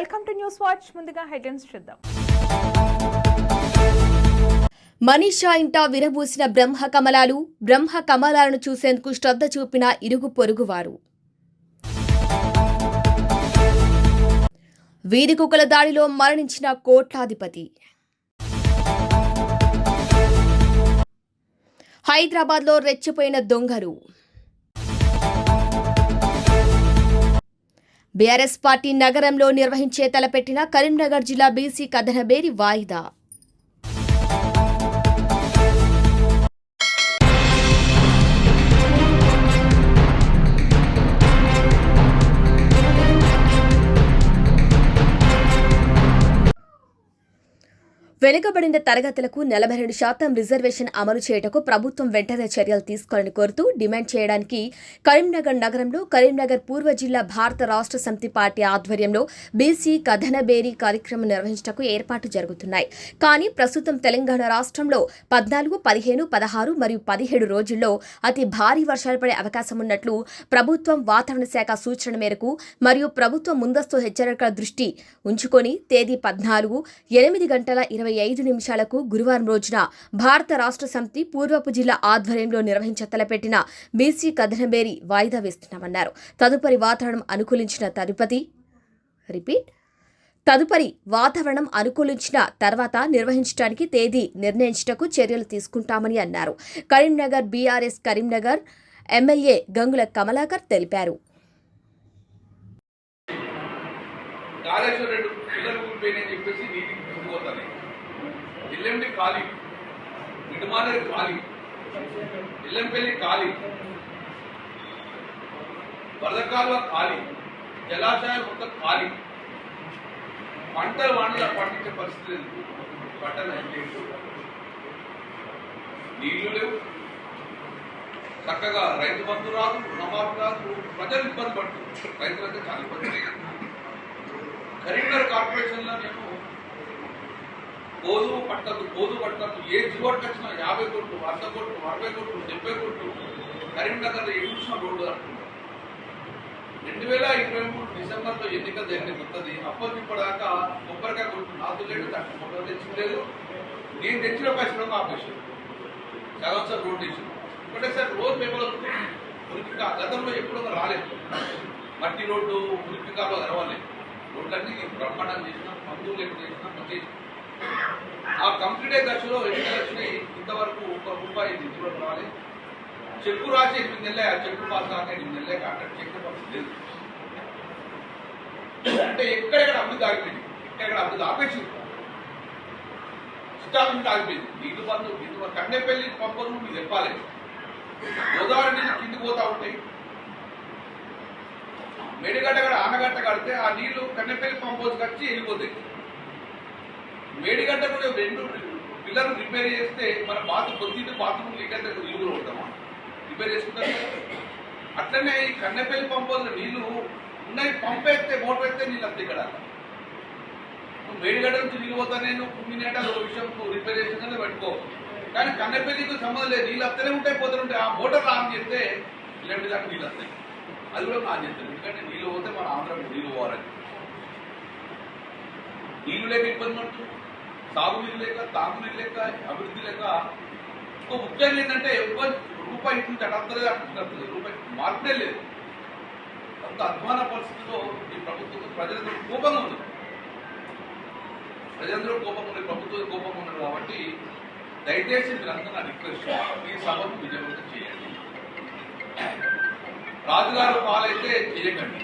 Welcome to news watch. ముందుగా headlines చూద్దాం. మనీషా ఇంట విరబూసిన బ్రహ్మ కమలాలు బ్రహ్మ కమలాలను చూసేందుకు శ్రద్ధ చూపిన ఇరుగు పొరుగువారు వీధి కుక్కల దాడిలో మరణించిన కోట్లాధిపతి. హైదరాబాద్లో రెచ్చిపోయిన దొంగలు. బీఆర్ఎస్ పార్టీ నగరంలో నిర్వహించే తలపెట్టిన కరీంనగర్ జిల్లా బీసీ కథనబేరి వాయిదా. వెనుకబడిన తరగతులకు నలభై రెండు శాతం రిజర్వేషన్ అమలు చేయటకు ప్రభుత్వం వెంటనే చర్యలు తీసుకోవాలని కోరుతూ డిమాండ్ చేయడానికి కరీంనగర్ నగరంలో కరీంనగర్ పూర్వ జిల్లా భారత రాష్ట్ర సమితి పార్టీ ఆధ్వర్యంలో బీసీ కథనబేరీ కార్యక్రమం నిర్వహించటకు ఏర్పాటు జరుగుతున్నాయి. కానీ ప్రస్తుతం తెలంగాణ రాష్ట్రంలో పద్నాలుగు పదిహేను పదహారు మరియు పదిహేడు రోజుల్లో అతి భారీ వర్షాలు పడే అవకాశం ఉన్నట్లు ప్రభుత్వం వాతావరణ శాఖ సూచన మేరకు మరియు ప్రభుత్వం ముందస్తు హెచ్చరికల దృష్టి ఉంచుకొని తేదీ పద్నాలుగు ఎనిమిది గంటల ఇరవై ఐదు నిమిషాలకు గురువారం రోజున భారత రాష్ట్ర సమితి పూర్వపు జిల్లా ఆధ్వర్యంలో నిర్వహించ తలపెట్టిన బీసీ కథనబేరి వాయిదా వేస్తున్నామన్నారు. తదుపరి వాతావరణం అనుకూలించిన తదుపతి రిపీట్. తదుపరి వాతావరణం అనుకూలించిన తర్వాత నిర్వహించడానికి తేదీ నిర్ణయించటకు చర్యలు తీసుకుంటామని అన్నారు. కరీంనగర్ బీఆర్ఎస్ కరీంనగర్ ఎమ్మెల్యే గంగుల కమలాకర్ తెలిపారు. కాళేశ్వరం పిల్లలు ఊరిపోయినాయని ఎల్ఎండి ఖాళీ. మిడిమానేరు ఖాళీ. ఎల్లంపల్లి ఖాళీ. వరదకాలువ ఖాళీ. జలాశయాలు మొత్తం ఖాళీ. పంటలు వానలు పండించే పరిస్థితి లేదు. పంటలు నీళ్ళు లేవు. చక్కగా రైతు బంధు రాదు రుణమాఫీ రాదు. ప్రజలు ఇబ్బంది పడుతుంది రైతులైతే చాలా ఇబ్బంది కరీంనగర్ కార్పొరేషన్లో నేను గోధుమ పట్టదు గోధుమ పట్టదు. ఏ జిగోట్కి వచ్చినా యాభై కోట్లు వంద కోట్లు అరవై కోట్లు డెబ్బై కోట్లు కరీంనగర్ ఎటు చూసినా రోడ్డు అంటున్నారు రెండు వేల ఇరవై మూడు డిసెంబర్లో ఎన్నికలు జరిగింది వస్తుంది అప్పటి ఇప్పటిదాకా కొబ్బరికాయ కొట్టు నాకు లేదు దాంట్లో ఫోటో తెచ్చుకోలేదు నేను తెచ్చిన పైసలు ఆపేసాను సగం సార్ రోడ్డు వేసాను ఒకటేసారి రోజు పేపర్ ఉరిపిక గతంలో ఎప్పుడో రాలేదు. మట్టి రోడ్డు మురికి కాలువ తెరవలేదు. రోడ్లన్నీ బ్రహ్మాండం చేసిన మందులు లేకుండా చేసిన మంచి ఆ కంప్లీట్ అయ్యే దశలో ఎన్నికలు వచ్చినాయి ఇంతవరకు ఒక రూపాయి నిధులు రావాలి. చెక్కు రాసి ఎనిమిది నెలలే ఆ చెక్కు పాస్ కాక ఎనిమిది నెలలే కాంటాక్ట్ చెక్కు పాస్ లేదు. అంటే ఎక్కడెక్కడ అభివృద్ధి ఆగిపోయింది ఎక్కడెక్కడ అభివృద్ధి ఆపేసింది స్టాక్ ఆగిపోయింది నీటి బంధు నీటి కన్నెపల్లి పంపను మీకు చెప్పాలి గోదావరి నీళ్ళు కిందికి పోతా ఉంటాయి. మెడిగడ్డ గడ ఆనగట్ట కడితే ఆ నీళ్ళు కన్నెపల్లి పంపోజ్ హౌస్కి వెళ్ళిపోతాయి. మేడిగడ్డ కూడా రెండు పిల్లలు రిపేర్ చేస్తే మన బాత్ కొద్ది బాత్రూమ్ లీక్ అయితే నీళ్ళు ఉంటామా రిపేర్ చేసుకుంటాం అట్లనే ఈ కన్నెపల్లి పంప్ నీళ్ళు ఉన్నాయి పంపేస్తే మోటర్ వేస్తే ఎత్తే నీళ్ళు అంతే ఇక్కడ. మేడిగడ్డ నుంచి నీళ్ళు పోతా నేను కుమ్మినేట ఒక విషయం రిపేర్ చేసిందని పెట్టుకో. కానీ కన్నెపల్లికి సంబంధం లేదు నీళ్ళు అత్తనే ఉంటాయి పోతుంటాయి ఆ మోటార్ ఆన్ చేస్తే ఇలాంటి దాకా నీళ్ళు వస్తాయి. అది కూడా ఆన్ చేస్తాను ఎందుకంటే నీళ్ళు పోతే మన ఆంధ్రాకి నీళ్ళు పోవాలని. నీళ్ళు లేక ఇబ్బంది పడుతుంది సాగునీరు లేక తాగునీరు లేక అభివృద్ధి లేక ఇంకో ముఖ్యంగా ఏంటంటే రూపాయి ఇటు నుంచి అడగలేదు రూపాయి మార్పే లేదు. అంత అధ్వాన పరిస్థితిలో ఈ ప్రభుత్వం ప్రజలందరూ కోపంగా ఉంది ప్రజలందరూ కోపం ఉంది ప్రభుత్వం కోపంగా ఉన్నారు కాబట్టి దయచేసి మీరందరూ నా రిక్వెస్ట్ ఈ సభను విజయవంతం చేయండి. రాజుగారు పాలైతే చేయకండి.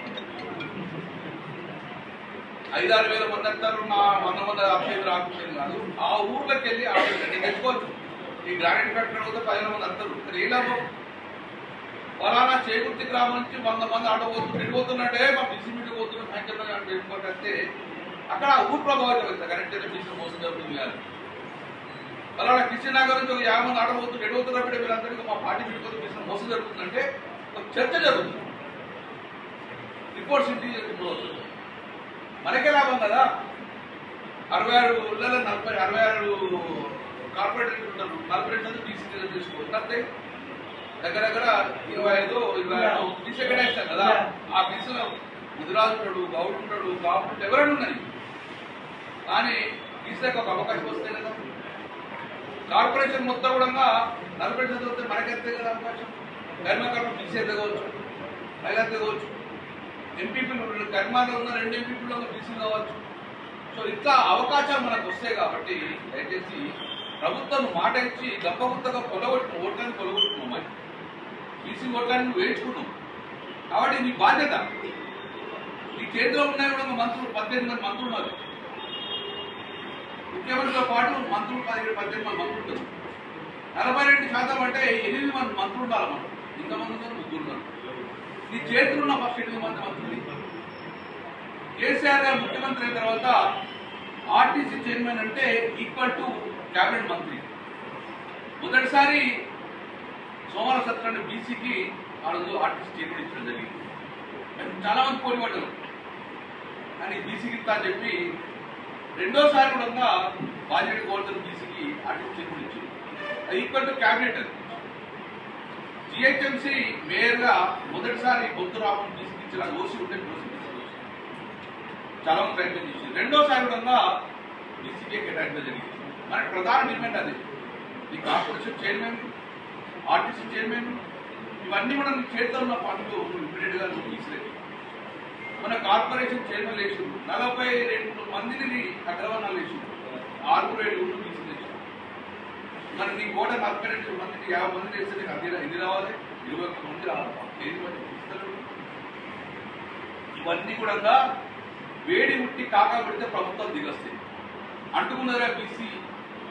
ఐదారు వేల మంది అంటారు నా వంద మంది అభ్యర్థి రాకపోతే కాదు. ఆ ఊర్లోకి వెళ్ళి ఆలోచన తెచ్చుకోవచ్చు. ఈ గ్రానైట్ ఫ్యాక్టరీ పోతే పదిహేను మంది అంటారు. ఇక్కడ ఏ లాభం? ఫలానా చేకుర్తి గ్రామం నుంచి వంద మంది ఆటో పోతున్నారు ఎటు పోతున్నట్టే మా బిజీ మీటింగ్ పోతున్న సాయంత్రం పెట్టుకుంటే అక్కడ ఆ ఊరు ప్రభావితం అవుతుంది. కరెంట్ అయితే బిజినెస్ మోసం జరుగుతుంది కాదు ఫలానా కృష్ణనగర్ నుంచి ఒక యాభై మంది ఆటో పోతున్నారు ఎటు పోతున్నప్పుడే వీళ్ళందరికీ మా పార్టీ మీటింగ్ బిజినెస్ మోసం జరుగుతుందంటే ఒక చర్చ జరుగుతుంది. రిపోర్ట్స్ ఇంటి వస్తుంది మనకే లాభం కదా అరవై ఆరు ఊళ్ళలో నలభై అరవై ఆరు కార్పొరేటర్లు ఉంటారు. నలభై రెండు బీసీ తీసుకోవాలి దగ్గర దగ్గర ఇరవై ఐదు ఇరవై ఆరు బీసీ కేటాయిస్తాం కదా. ఆ బీసీలో ముదిరాజు ఉంటాడు గౌడు ఉంటాడు కాపు ఉంటాడు ఎవరైనా ఉన్నాయి కానీ బీసీలకు ఒక అవకాశం వస్తే కదా. కార్పొరేషన్ మొత్తం కూడా నలభై శాతం వస్తే మనకెంతే కదా అవకాశం? కర్మకారం బీసీ ఎదగవచ్చు మహిళ ఎదగవచ్చు ఎంపీపీలు కర్మాలో ఉన్న రెండు ఎంపీపీలో బీసీ కావచ్చు. సో ఇట్లా అవకాశాలు మనకు వస్తాయి కాబట్టి దయచేసి ప్రభుత్వం మాట ఇచ్చి గప్పగుత్తగా కొలగొట్టు ఓట్లను కొలగొట్టుకున్నాం మరి. బీసీ ఓట్లని వేయించుకున్నాం కాబట్టి నీ బాధ్యత. నీ చేతిలో ఉన్నాయి కూడా మంత్రులు పద్దెనిమిది మంది మంత్రులు ఉన్నారు. ముఖ్యమంత్రితో పాటు మంత్రులు పదిహేడు పద్దెనిమిది మంది మంత్రులు ఉంటారు. నలభై రెండు శాతం అంటే ఎనిమిది మంది మంత్రులు ఉండాలి మనం. ఇంతమంది ఉన్నారు ముగ్గురు ఉన్నారు. నీ చేతులు ఉన్న ఫస్ట్ ఎనిమిది మంది మంత్రులు కేసీఆర్ గారు ముఖ్యమంత్రి అయిన తర్వాత ఆర్టీసీ చైర్మన్ అంటే ఈక్వల్ టు క్యాబినెట్ మంత్రి. మొదటిసారి సోమవారం సత్రాన్ని బీసీకి వాళ్ళు ఆర్టీసీ చైర్మన్ ఇచ్చడం జరిగింది. చాలా మంది పోటీ కానీ బీసీకి ఇస్తా అని చెప్పి రెండోసారి కూడా బాధ్యత గోవర్ధన్ బీసీకి ఆర్టీసీ చైర్మన్ ఇచ్చింది. అది ఈక్వల్ టు క్యాబినెట్ అది. జిహెచ్ఎంసీ మేయర్గా మొదటిసారి బొత్తు రామన్ బీసీకి ఇచ్చిన ఉంటే చాలా ప్రయత్నం చేసింది. రెండోసారి కూడా బీసీకే కేటాయించడం జరిగింది. మనకి ప్రధాన డిమాండ్ అది. ఈ కార్పొరేషన్ చైర్మన్ ఆర్టీసీ చైర్మన్ ఇవన్నీ కూడా నీ చేతిలో ఉన్న పనులు ఇమ్మీడియట్గా నువ్వు మన కార్పొరేషన్ చైర్మన్ లేచి నలభై రెండు మందిని అగ్రవర్ణాలు లేచి ఆరుగురు ఏడు ఊళ్ళు మరి నీ కోట నలభై రెండు యాభై మంది వేస్తే నీకు అది ఇది రావాలి? ఇరవై ఒక్క మంది రావాలి. ఏది ఇవన్నీ కూడా వేడి ముట్టి కాకా పెడితే ప్రభుత్వం దిగొస్తాయి అంటుకున్నారా బీసీ?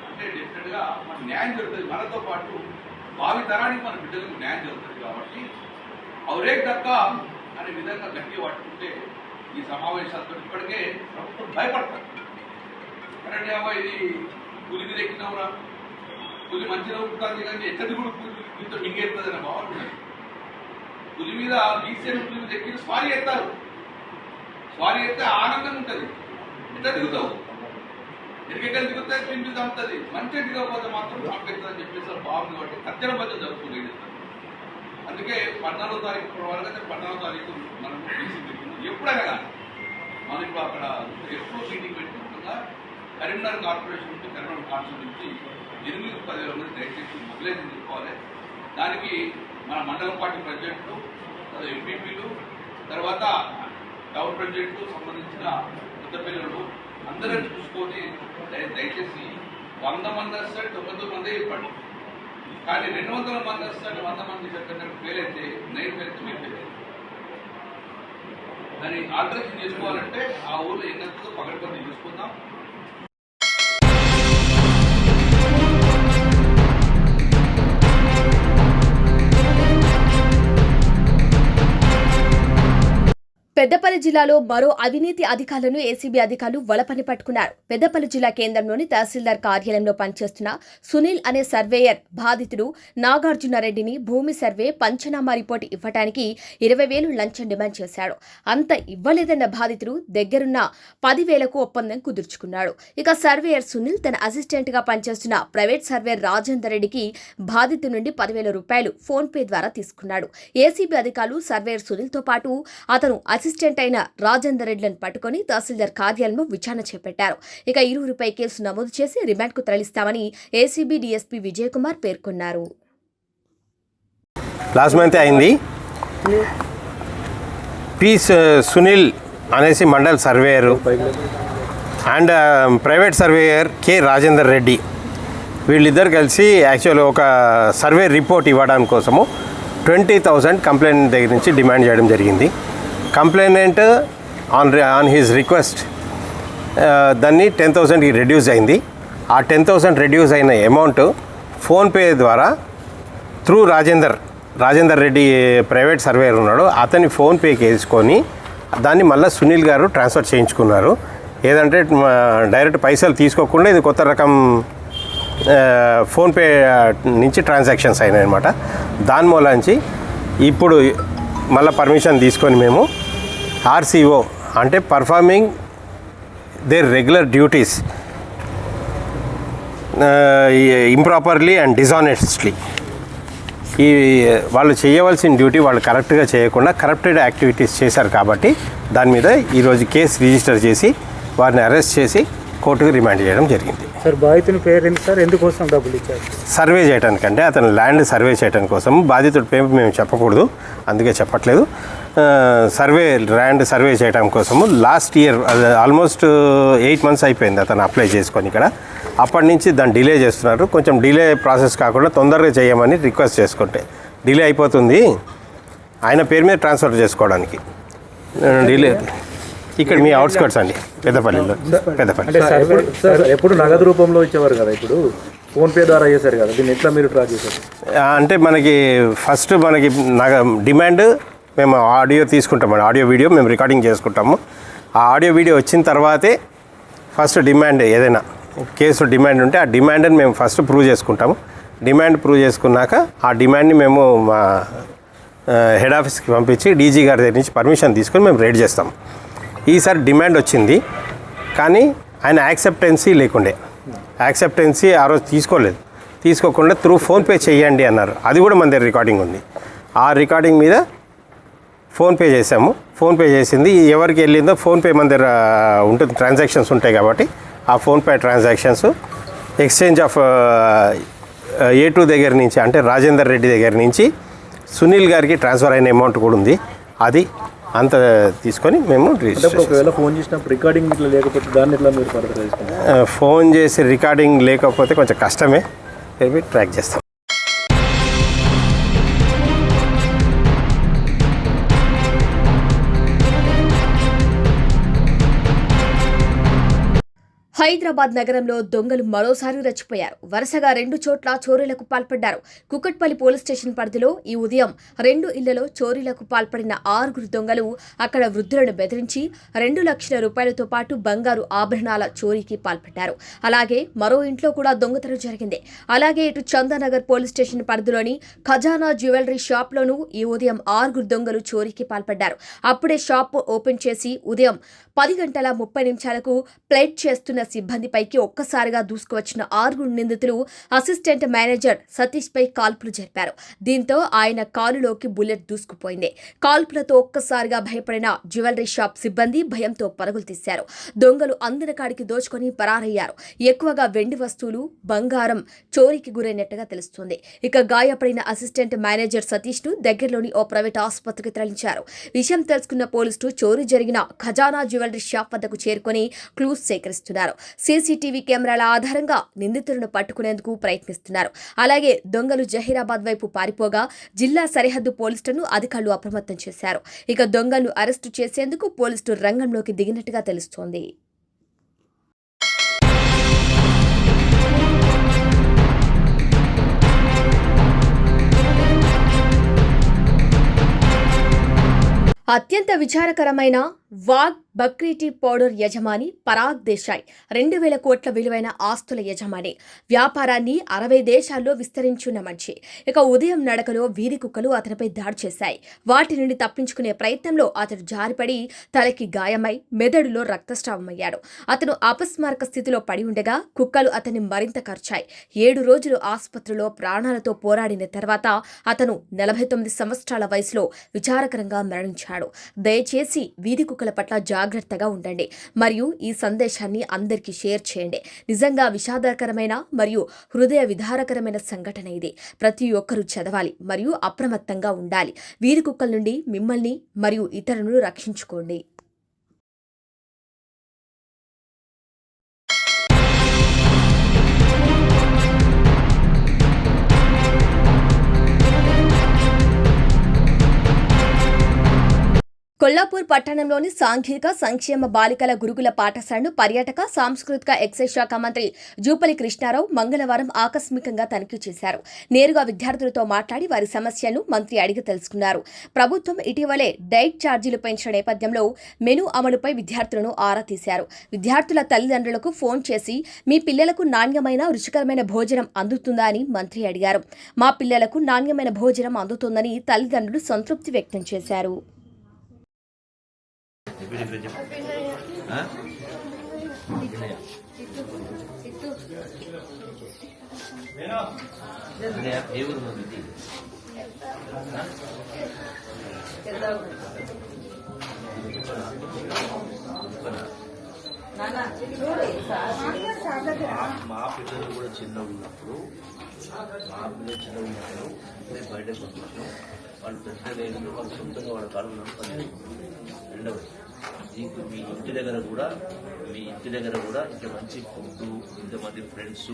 అంటే డెఫినెట్గా మన న్యాయం జరుగుతుంది. మనతో పాటు భావి తరానికి మన బిడ్డలకు న్యాయం జరుగుతుంది కాబట్టి అవరే దక్క అనే విధంగా గట్టి పట్టుకుంటే ఈ సమావేశాలతో ఇప్పటికే ప్రభుత్వం భయపడతారు. కరెంట్ అవ్వ ఇది పులి మీద పులి మంచిగా ఉంటుంది కానీ ఎక్కడి కూడా పులి మీతో మింగేస్తుంది అనే భావన పులి మీద బీసీఎం పులి మీద ఎక్కిన స్వారీ ఎత్తారు. స్వారీ ఎత్తే ఆనందంగా ఉంటుంది. ఎట్లా దిగుతావు? ఎరికెక్కలు దిగుతాయి పిండి చంపుతుంది మంచిగా దిగకపోతే మాత్రం చంపేస్తుంది అని చెప్పేసి బాగుంది కాబట్టి కత్తెర బద్దలు జరుగుతుంది అందుకే పద్నాలుగో తారీఖు వాళ్ళకైతే అయితే పద్నాలుగో తారీఖు మనం బీసీ మీటింగ్ ఎప్పుడైనా కానీ. మనం ఇప్పుడు అక్కడ ఎప్పుడు మీటింగ్ పెట్టుకుంటున్నా కరీంనగర్ కార్పొరేషన్ నుంచి కరీంనగర్ కార్పొరేషన్ నుంచి ఎనిమిది పదివేల మంది దయచేసి మొబిలైజేషన్ తీసుకోవాలి. దానికి మన మండల పార్టీ ప్రెసిడెంట్లు ఎంపీపీలు తర్వాత టౌన్ ప్రెసిడెంట్లు సంబంధించిన పెద్ద పిల్లలు చూసుకొని దయచేసి వంద మంది వస్తే తొమ్మిది మంది ఇవ్వండి. కానీ రెండు వందల మంది వస్తే వంద మంది చెప్పినట్టు ఫెయిల్ అయితే నైన్ ఫెయిల్ మీరు ఫెయిల్ దాన్ని ఆల్టరేషన్ చేసుకోవాలంటే ఆ ఊర్లో ఎన్నెంతో పగడపడి చూసుకుందాం. పెద్దపల్లి జిల్లాలో మరో అవినీతి అధికారులను ఏసీబీ అధికారులు వలపని పట్టుకున్నారు. పెద్దపల్లి జిల్లా కేంద్రంలోని తహసీల్దార్ కార్యాలయంలో పనిచేస్తున్న సునీల్ అనే సర్వేయర్ బాధితుడు నాగార్జునరెడ్డిని భూమి సర్వే పంచనామా రిపోర్టు ఇవ్వడానికి ఇరవై వేలు లంచం డిమాండ్ చేశాడు. అంత ఇవ్వలేదన్న బాధితుడు దగ్గరున్న పదివేలకు ఒప్పందం కుదుర్చుకున్నాడు. ఇక సర్వేయర్ సునీల్ తన అసిస్టెంట్గా పనిచేస్తున్న ప్రైవేట్ సర్వేయర్ రాజేందర్ రెడ్డికి బాధితు నుండి పదివేల రూపాయలు ఫోన్ పే ద్వారా తీసుకున్నాడు. ఏసీబీ అధికారులు సర్వేయర్ సునీల్తో పాటు అతను అసిస్టెంట్ అయిన రాజేందర్ రెడ్డిలను పట్టుకుని తహసీల్దార్ కార్యాలయంలో విచారణ చేపట్టారు. ఇక ఇరువురిపై కేసు నమోదు చేసి రిమాండ్కు తరలిస్తామని ఏసీబీ డీఎస్పీ విజయ్ కుమార్ పేర్కొన్నారు. లాస్ట్ మంత్ అయింది. పి uh, సునీల్ అనేసి mandal surveyor and um, private surveyor K Rajender Reddy వీళ్ళిద్దరు కలిసి యాక్చువల్ ఒక సర్వే రిపోర్ట్ ఇవ్వడానికి కోసము ట్వంటీ థౌజండ్ కంప్లైంట్ దగ్గర నుంచి డిమాండ్ చేయడం జరిగింది. Complainant on on his request దాన్ని టెన్ థౌజండ్కి రెడ్యూస్ అయింది. ఆ టెన్ థౌసండ్ రెడ్యూస్ అయిన అమౌంట్ ఫోన్పే ద్వారా through Rajender Rajender Reddy private surveyor ఉన్నాడు. అతని ఫోన్పేకి వేసుకొని దాన్ని మళ్ళీ సునీల్ గారు ట్రాన్స్ఫర్ చేయించుకున్నారు. ఏదంటే డైరెక్ట్ పైసలు తీసుకోకుండా ఇది కొత్త రకం uh, ఫోన్పే uh, నుంచి ట్రాన్సాక్షన్స్ అయినాయి అనమాట దాని మూలంచి ఇప్పుడు మళ్ళీ పర్మిషన్ తీసుకొని మేము ఆర్సీఓ అంటే performing their regular duties improperly and dishonestly ఈ వాళ్ళు చేయవలసిన డ్యూటీ వాళ్ళు కరెక్ట్గా చేయకుండా కరప్టెడ్ యాక్టివిటీస్ చేశారు కాబట్టి దాని మీద ఈరోజు కేసు రిజిస్టర్ చేసి వారిని అరెస్ట్ చేసి కోర్టుకు రిమాండ్ చేయడం జరిగింది. సార్ బాధితుని పేరు ఏంటి సార్? ఎందుకోసం డబ్బులు ఇచ్చారు? సర్వే చేయడానికి అంటే అతను ల్యాండ్ సర్వే చేయడానికి కోసం బాధితుడి పేరు మేము చెప్పకూడదు అందుకే చెప్పట్లేదు. సర్వే ల్యాండ్ సర్వే చేయడం కోసము last year almost eight months అయిపోయింది అతను అప్లై చేసుకొని ఇక్కడ. అప్పటి నుంచి దాన్ని డిలే చేస్తున్నారు. కొంచెం డిలే ప్రాసెస్ కాకుండా తొందరగా చేయమని రిక్వెస్ట్ చేసుకుంటే. డిలే అయిపోతుంది. ఆయన పేరు మీద ట్రాన్స్ఫర్ చేసుకోవడానికి. డిలే ఇక్కడ మీ అవుట్స్కట్స్ అండి పెద్దపల్లిలో పెద్దపల్లి. సార్ ఎప్పుడు నగదు రూపంలో ఇచ్చేవారు కదా ఇప్పుడు? ఫోన్ పే ద్వారా చేశారు కదా దీన్ని ఎట్లా మీరు ట్రాక్ చేశారు? అంటే మనకి ఫస్ట్ మనకి నగ డిమాండ్ మేము ఆడియో తీసుకుంటామండి ఆడియో వీడియో మేము రికార్డింగ్ చేసుకుంటాము. ఆ ఆడియో వీడియో వచ్చిన తర్వాతే ఫస్ట్ డిమాండ్ ఏదైనా కేసు డిమాండ్ ఉంటే ఆ డిమాండ్ని మేము ఫస్ట్ ప్రూవ్ చేసుకుంటాము. డిమాండ్ ప్రూవ్ చేసుకున్నాక ఆ డిమాండ్ని మేము మా హెడ్ ఆఫీస్కి పంపించి డీజీ గారి దగ్గర నుంచి పర్మిషన్ తీసుకొని మేము రేడ్ చేస్తాం ఈసారి డిమాండ్ వచ్చింది. కానీ ఆయన యాక్సెప్టెన్సీ లేకుండే. యాక్సెప్టెన్సీ ఆ రోజు తీసుకోలేదు. తీసుకోకుండా త్రూ ఫోన్పే చేయండి అన్నారు. అది కూడా మన దగ్గర రికార్డింగ్ ఉంది. ఆ రికార్డింగ్ మీద ఫోన్పే చేసాము ఫోన్పే చేసింది. ఎవరికి వెళ్ళిందో ఫోన్పే మన దగ్గర ఉంటుంది. ట్రాన్సాక్షన్స్ ఉంటాయి కాబట్టి ఆ PhonePe transactions exchange of a to దగ్గర నుంచి అంటే రాజేందర్ రెడ్డి దగ్గర నుంచి సునీల్ గారికి ట్రాన్స్ఫర్ అయిన అమౌంట్ కూడా ఉంది. అది అంత తీసుకొని మేము ఒకవేళ ఫోన్ చేసినప్పుడు రికార్డింగ్ ఇట్లా లేకపోతే దాన్ని ఎట్లా మీరు ఫోన్ చేసి రికార్డింగ్ లేకపోతే కొంచెం కష్టమే. మేబీ ట్రాక్ చేస్తాం. హైదరాబాద్ నగరంలో దొంగలు మరోసారి రెచ్చిపోయారు. వరుసగా రెండు చోట్ల చోరీలకు పాల్పడ్డారు. కుకట్పల్లి పోలీస్ స్టేషన్ పరిధిలో ఈ ఉదయం రెండు ఇళ్ళలో చోరీలకు పాల్పడిన ఆరుగురు దొంగలు అక్కడ వృద్ధులను బెదిరించి రెండు లక్షల రూపాయలతో పాటు బంగారు ఆభరణాల చోరీకి పాల్పడ్డారు. అలాగే మరో ఇంట్లో కూడా దొంగతనం జరిగింది. అలాగే ఇటు చందానగర్ పోలీస్ స్టేషన్ పరిధిలోని ఖజానా జ్యువెలరీ షాప్లోనూ ఈ ఉదయం ఆరుగురు దొంగలు చోరీకి పాల్పడ్డారు. అప్పుడే షాప్ ఓపెన్ చేసి ఉదయం పది గంటల ముప్పై నిమిషాలకు ప్లేట్ చేస్తున్న సిబ్బందిపైకి ఒక్కసారిగా దూసుకువచ్చిన ఆరుగురు నిందితులు అసిస్టెంట్ మేనేజర్ సతీష్ పై కాల్పులు జరిపారు. దీంతో ఆయన కాలులోకి బుల్లెట్ దూసుకుపోయింది. కాల్పులతో ఒక్కసారిగా భయపడిన జ్యువెలరీ షాప్ సిబ్బంది భయంతో పరుగులు తీశారు. దొంగలు అందిన కాడికి దోచుకొని పరారయ్యారు. ఎక్కువగా వెండి వస్తువులు బంగారం చోరీకి గురైనట్టుగా తెలుస్తుంది. ఇక గాయపడిన అసిస్టెంట్ మేనేజర్ సతీష్ను దగ్గరలోని ఓ ప్రైవేట్ ఆసుపత్రికి తరలించారు. విషయం తెలుసుకున్న పోలీసులు చోరీ జరిగిన ఖజానా జ్యువెలరీ షాప్ వద్దకు చేరుకొని క్లూస్ సేకరిస్తున్నారు. సీసీటీవీ కెమెరాల ఆధారంగా నిందితులను పట్టుకునేందుకు ప్రయత్నిస్తున్నారు. అలాగే దొంగలు జహీరాబాద్ వైపు పారిపోగా జిల్లా సరిహద్దు పోలీసులను అధికారులు అప్రమత్తం చేశారు. ఇక దొంగలను అరెస్టు చేసేందుకు పోలీసులు రంగంలోకి దిగినట్టుగా తెలుస్తోంది. అత్యంత విచారకరమైన వాగ్ బక్రీటీ పౌడర్ యజమాని పరాగ్ దేశాయ్ రెండు వేల కోట్ల విలువైన ఆస్తుల యజమాని. వ్యాపారాన్ని అరవై దేశాల్లో విస్తరించున్న మనిషి ఇక ఉదయం నడకలో వీరి కుక్కలు అతనిపై దాడి చేశాయి. వాటి నుండి తప్పించుకునే ప్రయత్నంలో అతడు జారిపడి తలకి గాయమై మెదడులో రక్తస్రావమయ్యాడు. అతను అపస్మారక స్థితిలో పడి ఉండగా కుక్కలు అతన్ని మరింత ఖర్చాయి ఏడు రోజులు ఆసుపత్రిలో ప్రాణాలతో పోరాడిన తర్వాత అతను నలభై తొమ్మిది సంవత్సరాల వయసులో విచారకరంగా మరణించాడు. దయచేసి వీధి కుక్కల పట్ల జాగ్రత్తగా ఉండండి. మరియు ఈ సందేశాన్ని అందరికీ షేర్ చేయండి. నిజంగా విషాదకరమైన మరియు హృదయ విధారకరమైన సంఘటన ఇది. ప్రతి ఒక్కరూ చదవాలి మరియు అప్రమత్తంగా ఉండాలి. వీధి కుక్కల నుండి మిమ్మల్ని మరియు ఇతరులను రక్షించుకోండి. కొల్లాపూర్ పట్టణంలోని సాంఘిక సంక్షేమ బాలికల గురుకుల పాఠశాలను పర్యాటక సాంస్కృతిక ఎక్సైజ్ శాఖ మంత్రి జూపలి కృష్ణారావు మంగళవారం ఆకస్మికంగా తనిఖీ చేశారు. నేరుగా విద్యార్థులతో మాట్లాడి వారి సమస్యలను మంత్రి అడిగి తెలుసుకున్నారు. ప్రభుత్వం ఇటీవలే డైట్ ఛార్జీలు పెంచిన నేపథ్యంలో మెను అమలుపై విద్యార్థులను ఆరా తీశారు. విద్యార్థుల తల్లిదండ్రులకు ఫోన్ చేసి మీ పిల్లలకు నాణ్యమైన రుచికరమైన భోజనం అందుతుందా? అని మంత్రి అడిగారు. మా పిల్లలకు నాణ్యమైన భోజనం అందుతుందని తల్లిదండ్రులు సంతృప్తి వ్యక్తం చేశారు. ఆ? వినయ, ఏ ఊరు మంది మా పిల్లలు కూడా చిన్న ఉన్నప్పుడు మా పిల్లలు చిన్న ఉన్నప్పుడు నేను బయటకు పంపించాం వాళ్ళు పెద్ద లేదు వాళ్ళు సొంతంగా వాళ్ళ కాలంలో పని రెండవది మీ ఇంటి దగ్గర కూడా మీ ఇంటి దగ్గర కూడా ఇంత మంచి ఫుడ్ ఇంతమంది ఫ్రెండ్స్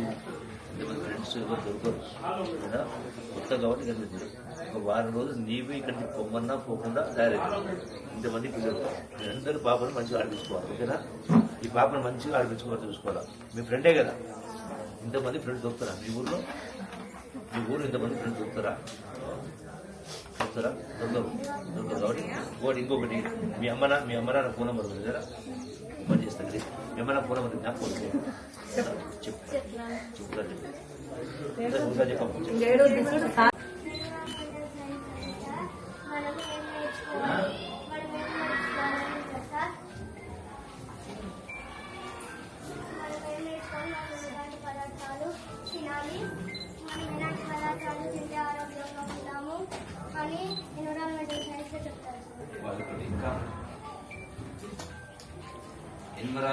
ఇంతమంది ఫ్రెండ్స్ ఎవరు దొరకరు. కదా కొత్త కాబట్టి ఇక్కడ ఒక వారం రోజులు నీవు ఇక్కడికి పొమ్మన్నా పోకుండా తయారైంది ఇంతమంది పిల్లలు. అందరూ పాపను మంచిగా ఆడిపించుకోవాలి. ఓకేనా? ఈ పాపను మంచిగా ఆడిపించుకోవాలి చూసుకోవాలా. మీ ఫ్రెండే కదా? ఇంతమంది ఫ్రెండ్స్ దొరుకుతారా మీ ఊర్లో? మీ ఊరు ఇంతమంది ఫ్రెండ్స్ దొరుకుతారా? దొరకరు దొరకరు కాబట్టి ఇంకోటి ఇంకొకటి మీ అమ్మ నా మీ అమ్మ నాన్న ఫోన్ నెంబర్ ఉంది కదా ఫోన్ చేస్తాను మీ అమ్మ నా ఫోన్ నెంబర్. నాకు ఫోన్ చెప్పు చెప్తా చెప్పు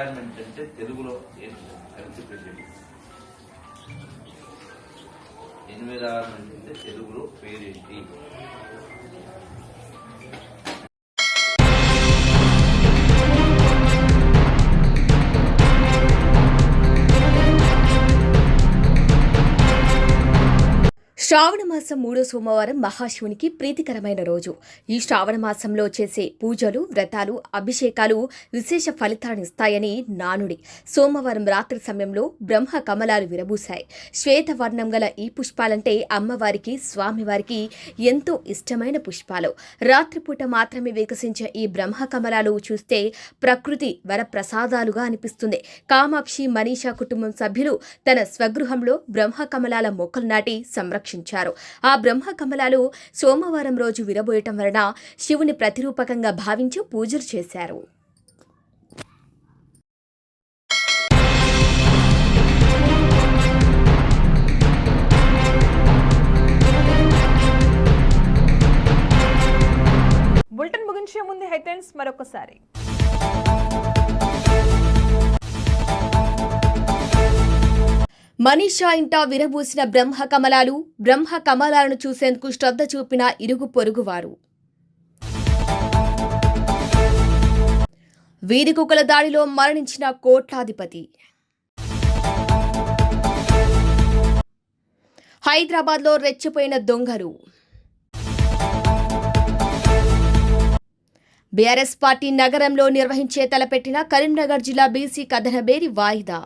ఎన్విరాన్మెంట్ అంటే తెలుగులో కలిసి ఎన్విరాన్మెంట్ అంటే తెలుగులో పేరేంటి? శ్రావణ మాసం మూడో సోమవారం మహాశివునికి ప్రీతికరమైన రోజు. ఈ శ్రావణ మాసంలో చేసే పూజలు వ్రతాలు అభిషేకాలు విశేష ఫలితాలను ఇస్తాయని నానుడి. సోమవారం రాత్రి సమయంలో బ్రహ్మ కమలాలు విరబూశాయి. శ్వేతవర్ణం గల ఈ పుష్పాలంటే అమ్మవారికి స్వామివారికి ఎంతో ఇష్టమైన పుష్పాలు. రాత్రిపూట మాత్రమే వికసించే ఈ బ్రహ్మ కమలాలు చూస్తే ప్రకృతి వరప్రసాదాలుగా అనిపిస్తుంది. కామాక్షి మనీషా కుటుంబం సభ్యులు తన స్వగృహంలో బ్రహ్మ కమలాల మొక్కలు నాటి సంరక్షించారు ఆ బ్రహ్మ కమలాలు సోమవారం రోజు విరబోయటం వలన శివుని ప్రతిరూపకంగా భావించి పూజలు చేశారు. బులెటిన్ ముగించే ముందు హెడ్లైన్స్ మరొకసారి. మనీషా ఇంట విరబూసిన బ్రహ్మ కమలాలు బ్రహ్మ కమలాలను చూసేందుకు శ్రద్ధ చూపిన ఇరుగు పొరుగువారు వీధి కుక్కల దాడిలో మరణించిన కోట్లాధిపతి. హైదరాబాద్లో రెచ్చిపోయిన దొంగలు. బీఆర్ఎస్ పార్టీ నగరంలో నిర్వహించే తలపెట్టిన కరీంనగర్ జిల్లా బీసీ కథనబేరి వాయిదా.